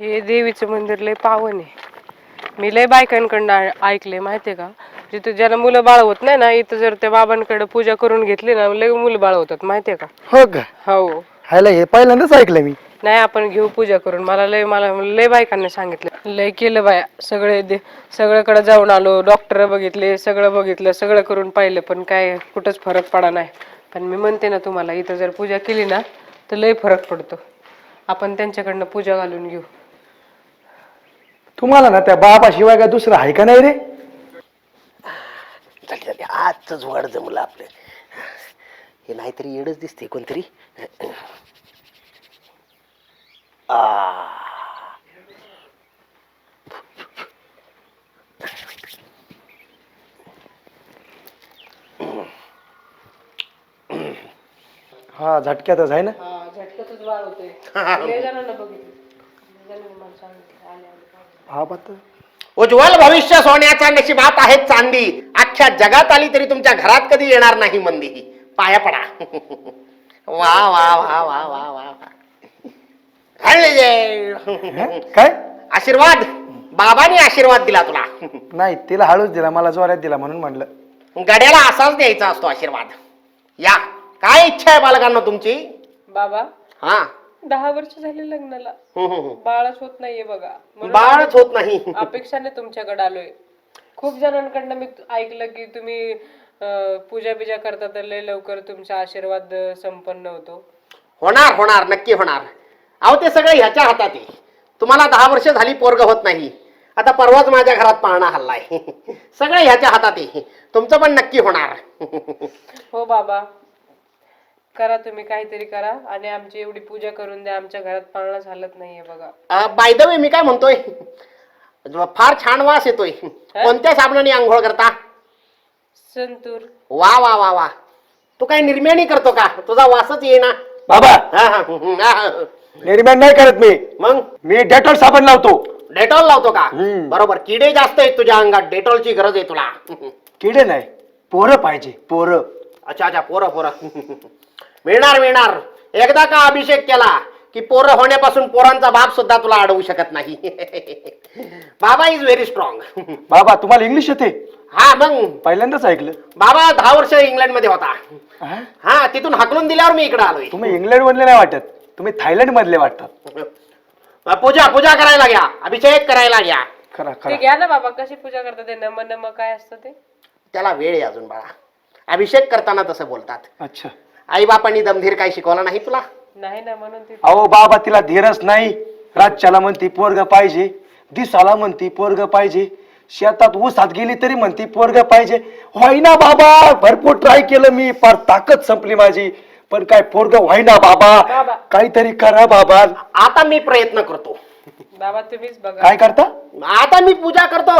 हे देवीचं मंदिर लय पावन आहे. मी लय बायकांकडनं आ- ऐकलंय माहितीये का? जिथं ज्याला मुलं बाळ होत नाही ना इथं जर त्या बाबांकडे पूजा करून घेतली ना लय मुलं बाळ होतात माहितीये का? हो का? हो. हायला हे पहिल्यांदाच ऐकलं मी. नाही आपण घेऊ पूजा करून. मला लय मला लय बायकांनी सांगितलं. लय केलं बाया. सगळे दे सगळीकडे जाऊन आलो. डॉक्टर बघितले सगळं बघितलं सगळं करून पाहिलं पण काय कुठंच फरक पडा नाही. पण मी म्हणते ना तुम्हाला इथं जर पूजा केली ना तर लय फरक पडतो. आपण त्यांच्याकडनं पूजा घालून घेऊ. तुम्हाला ना त्या बाबाशिवाय काय दुसरं आहे का नाही रे? चल चल आजच वाढ जमलं आपलं. हे नाहीतरी येडच दिसते कोणतरी. आ. हा झटक्यातच आहे ना? झटकतच बाळ होते लय जणांना बघितलं. लय जणांनी मला सांगितलं आले आले. हा बात उज्ज्वल भविष्य सोन्याचा नशिबात आहे चांदी. अख्ख्या जगात आली तरी तुमच्या घरात कधी येणार नाही मंदी. पाया पडा. वा वा वा वा वा वा. हळले. काय? आशीर्वाद. बाबाने आशीर्वाद दिला तुला. नाही तिला हळूच दिला. मला जोरात दिला म्हणून म्हणलं. गड्याला असाच द्यायचा असतो आशीर्वाद. या. काय इच्छा आहे बालकांना तुमची? बाबा. हा. दहा वर्ष झाले लग्नाला. हम्म, हम्म, हम्म. बाळच होत नाहीये बघा. म्हणून बाळच होत नाही. अपेक्षाने तुमच्याकडे आलोय. खूप जणांकडनं मी ऐकलं की तुम्ही पूजा बिजा करता तर लय लवकर तुमचा आशीर्वाद अं, संपन्न होतो. होणार होणार. नक्की होणार. अहो ते सगळं ह्याच्या हातात आहे. तुम्हाला दहा वर्ष झाली पोरग होत नाही. आता परवाच माझ्या घरात पाळणा हल्लाय. सगळं ह्याच्या हातात आहे. तुमचं पण नक्की होणार. हो बाबा. करा तुम्ही काहीतरी करा आणि आमची एवढी पूजा करून द्या आमच्या घरात पाळणा झालत नाहीये बघा. बाय द वे मी काय म्हणतोय? फार छान वास येतोय. कोणत्या साबणाने आंघोळ करता? संतूर. वा वा वा वा. तू काय निर्म्यानी करतो का? तुझा वासच येईना. बाबा! हा, हा, हम्म, हा, हा. निर्माण नाही करत मी. मग? मी डेटॉल साबण लावतो. डेटॉल लावतो का? हम्म. बरोबर किडे जास्त आहेत तुझ्या अंगात डेटॉलची गरज आहे तुला. किडे नाही पोरं पाहिजे पोरं. अच्छा अच्छा पोरं पोरं. मिळणार मिळणार. एकदा का अभिषेक केला की पोरं होण्यापासून पोरांचा बाप सुद्धा तुला अडवू शकत नाही? बाबा इज व्हेरी स्ट्रॉंग बाबा तुम्हाला इंग्लिश येते? हा मग. पहिल्यांदाच ऐकलं. बाबा दहा वर्ष इंग्लंडमध्ये होता हा? तिथून हाकलून दिल्यावर मी इकडे आलोय. तुम्ही इंग्लंड मधले नाही वाटत. तुम्ही थायलंड मधले वाटतात पूजा पूजा करायला घ्या. अभिषेक करायला घ्या. खरा ते खरा. घ्या ना बाबा कशी पूजा करता ते? नम नम काय असतं ते? त्याला वेळ आहे अजून बाळा. अभिषेक करताना तसं बोलतात. अच्छा. आई बापांनी दमधीर काही शिकवला नाही तुला? नाही ना म्हणून ते अहो बाबा तिला धीरच नाही. राज्याला म्हणती पोरग पाहिजे दिसाला म्हणती पोरग पाहिजे शेतात ऊसात गेली तरी म्हणती पोरग पाहिजे. व्हायना बाबा भरपूर ट्राय केलं मी फार ताकद संपली माझी. पण काय पोरग व्हायना बाबा बाबा. काहीतरी करा बाबा. आता मी प्रयत्न करतो. बाबा तुम्हीच बघा. काय करता? आता मी पूजा करतो.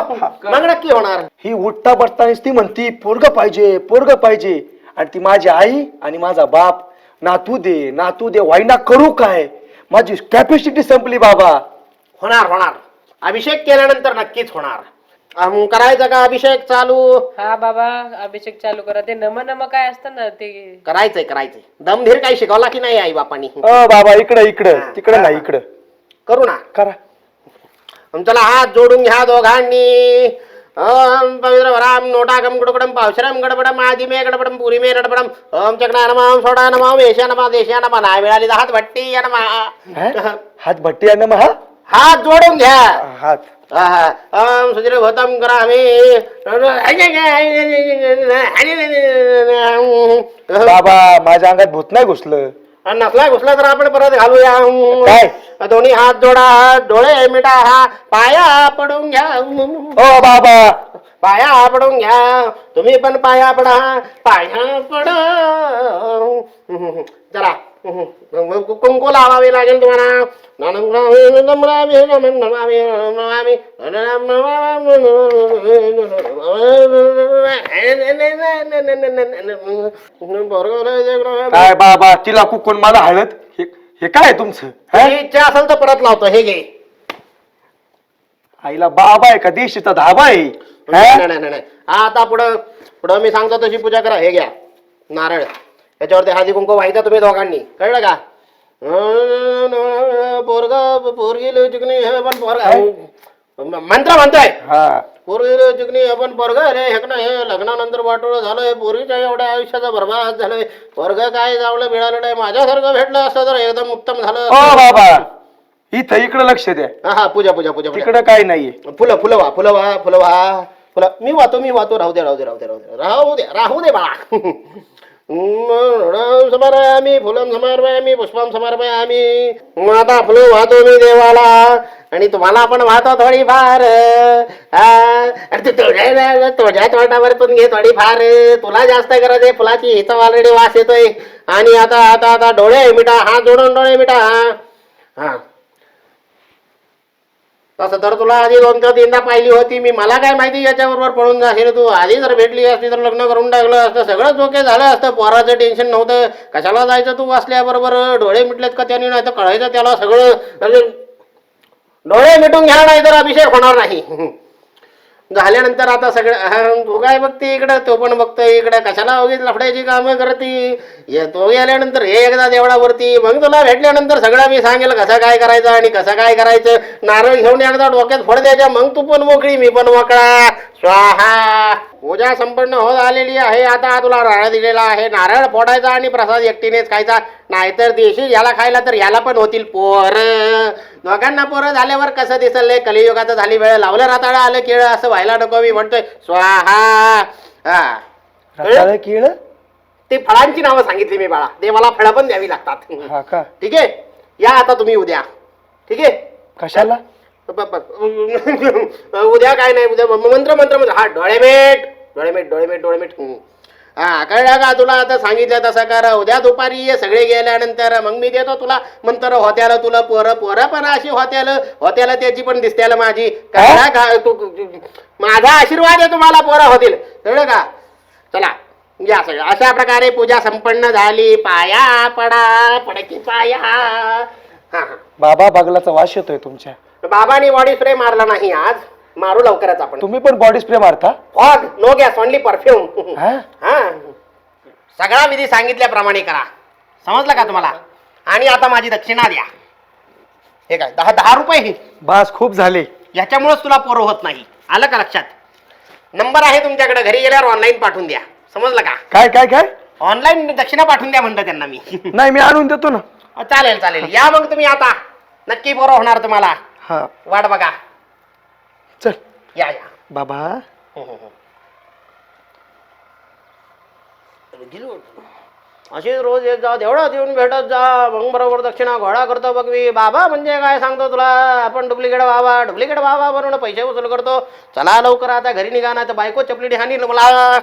मग नक्की होणार. ही उठता बसता ती म्हणती पोरग पाहिजे पोरग पाहिजे. आणि ती माझी आई आणि माझा बाप. नातू दे नातू दे व्हायना करू काय? माझी कॅपॅसिटी संपली बाबा. होणार होणार. अभिषेक केल्यानंतर नक्कीच होणार. अम, करायचं का अभिषेक चालू? हा बाबा अभिषेक चालू करा. ते नम नम काय असतं ना ते करायचंय करायचंय. दमधीर काही शिकवला की नाही आई बापानी अ बाबा इकडं इकडं. तिकडं नाही इकडं. करू ना. करा. मग चला हात जोडून घ्या दोघांनी. आदि मे गडबडम पुरी मे रडबडम ओम चक्रा नमाम सोडा नमाम वेशा नमा देशा नमा नाही मिळाली हात भट्टी या नमा हा? हात भट्टी मग हा हात जोडून घ्या। हात. ओम सुजरे भूतम करामे। बाबा माझ्या अंगात भूत नाही घुसलं. नसला घुसला तर आपण परत घालूया. काय? दोन्ही हात जोडा डोळे मिटा हा पाया पडून घ्या. ओ बाबा. पाया पडून घ्या. तुम्ही पण पाया पडा. पाया पडा. जरा कुंकू लावावे लागेल तुम्हाला. काय बाबा तिला कुकून मला हळद हे काय तुमचं हा? इच्छा असेल तर परत लावतो. हे घे. आईला बाबा आहे का देशीचा धाबा आहे? नाही हा? नाही नाही नाही. आता पुढं पुढं मी सांगतो तशी पूजा करा. हे घ्या. नारळ. त्याच्यावरती हळदी कुंकू व्हायचा तुम्ही दोघांनी. कळलं का? पोरगा पोरगी लय चिकनी हे पण पोरगा मंत्र म्हणतोय. हा. पोरगी लय चिकनी हे पण पोरगा रे. हेक ना हे लग्नानंतर वाटोळं झालंय. पोरीच्या एवढ्या आयुष्याचा बरबाद झालंय. पोरग काय जावलं मिळालं नाही. माझ्यासारखं भेटलं असतं तर एकदम उत्तम झालं. ओ असतं. बाबा. इथं इकडे लक्ष द्या. हा हा पूजा पूजा पूजा पूजा. तिकडे काही नाहीये. फुलं फुलं वा फुलं वा फुलं वा. फुलं. मी वाहतो मी वाहतो राहू दे राहू दे राहू दे राहू दे राहू दे राहू दे बाळा समर्पयामी फुलं समर्पयामी पुष्पम समर्पयामी मग आता फुलं वाहतो मी देवाला. आणि तुम्हाला पण वाहतो थोडीफार. हा. आणि तू तुझ्या तुझ्या तोंडावर पण घे थोडीफार. तुला जास्त गरज आहे फुलाची. हिचा ऑलरेडी वास येतोय. आणि आता आता आता डोळे मिटा हात जोडून डोळे मिटा. हा. तसं तर तुला आधी दोन तर तीनदा पाहिली होती. मी मला काय माहिती याच्याबरोबर पळून जाशील तू? आधी जर भेटली असती तर लग्न करून टाकलं असतं. सगळंच ओके झालं असतं. पोराचं टेन्शन नव्हतं. कशाला जायचं तू असल्याबरोबर डोळे मिटलेत का त्याने? नाही तर कळायचं त्याला सगळं. म्हणजे डोळे मिटून घ्या नाही तर अभिषेक होणार नाही. झाल्यानंतर आता सगळं अहं, तू काय बघते इकडं? तो पण बघतोय इकडं. कशाला उगीच लफड्याची कामं करती? ये तो गेल्यानंतर हे एकदा देवळावरती. मग तुला भेटल्यानंतर सगळं मी सांगेल कसं काय करायचं आणि कसं काय करायचं. नारळ घेऊन एकदा डोक्यात फोड द्यायच्या. मग तू पण मोकळी मी पण मोकळा. स्वाहा! पूजा संपन्न होत आलेली आहे. आता तुला नारळ दिलेला आहे. नारळ फोडायचा आणि प्रसाद एकटीनेच खायचा. नाहीतर देशी याला खायला तर याला पण होतील पोर. दोघांना पोरं झाल्यावर कसं दिसल कलियुगाचं झाली वेळ. लावलं राताळा आलं केळ असं व्हायला नको मी म्हणतोय. स्वाहा! हा. रताळं केळ ते फळांची नावं सांगितली मी बाळा. देवाला फळं पण द्यावी लागतात. हा का? ठीक आहे? या आता तुम्ही उद्या. ठीक आहे? कशाला? ब- ब- उद्या काय नाही उद्या मंत्र मंत्र मंत्र. हा डोळे मीठ डोळे मीठ डोळे मीठ डोळे मीठ हम्म. हा कळलं का तुला? आता सांगितलं तसं कर. उद्या दुपारी ये सगळे गेल्यानंतर. मग मी देतो तुला. मंत्र होत्याला तुला पोरं पोरं पण अशी होत्याल होत्याला त्याची पण दिसत्याला माझी. कळलं का तू माझा आशीर्वाद आहे तुम्हाला पोरं होतील कळलं का? चला या सगळं. अशा प्रकारे पूजा संपन्न झाली. पाया पडा पडकी पाया. हा हा. बाबा बगलाचा वास येतोय तुमच्या. बाबांनी बॉडी स्प्रे मारला नाही आज. मारू लवकरच आपण. तुम्ही पण बॉडी स्प्रे मारता? Fogg no gas only perfume हा? हा. सगळा विधी सांगितल्याप्रमाणे करा. समजलं का तुम्हाला? आणि आता माझी दक्षिणा द्या. हे काय दहा दहा रुपये ही? बास खूप झाले. याच्यामुळेच तुला पोरं होत नाही. आलं का लक्षात? नंबर आहे तुमच्याकडे घरी गेल्यावर ऑनलाईन पाठवून द्या. समजलं का? काय काय काय? ऑनलाईन दक्षिणा पाठवून द्या म्हणतो त्यांना मी. नाही मी आणून देतो ना. अ, चालेल चालेल. या मग तुम्ही आता. नक्की पोरं होणार तुम्हाला. हा. वाट बघा. चल. या या. बाबा. हो, हो, हो. अशीच रोज येत जा देवळात येऊन भेटत जा. मग बरोबर दक्षिणा घोडा करतो बघ मी बाबा म्हणजे काय सांगतो तुला? आपण डुप्लिकेट बाबा डुप्लिकेट बाबा बनवून पैसे वसूल करतो. चला लवकर आता घरी निघा ना तर बायको चपली हानी मला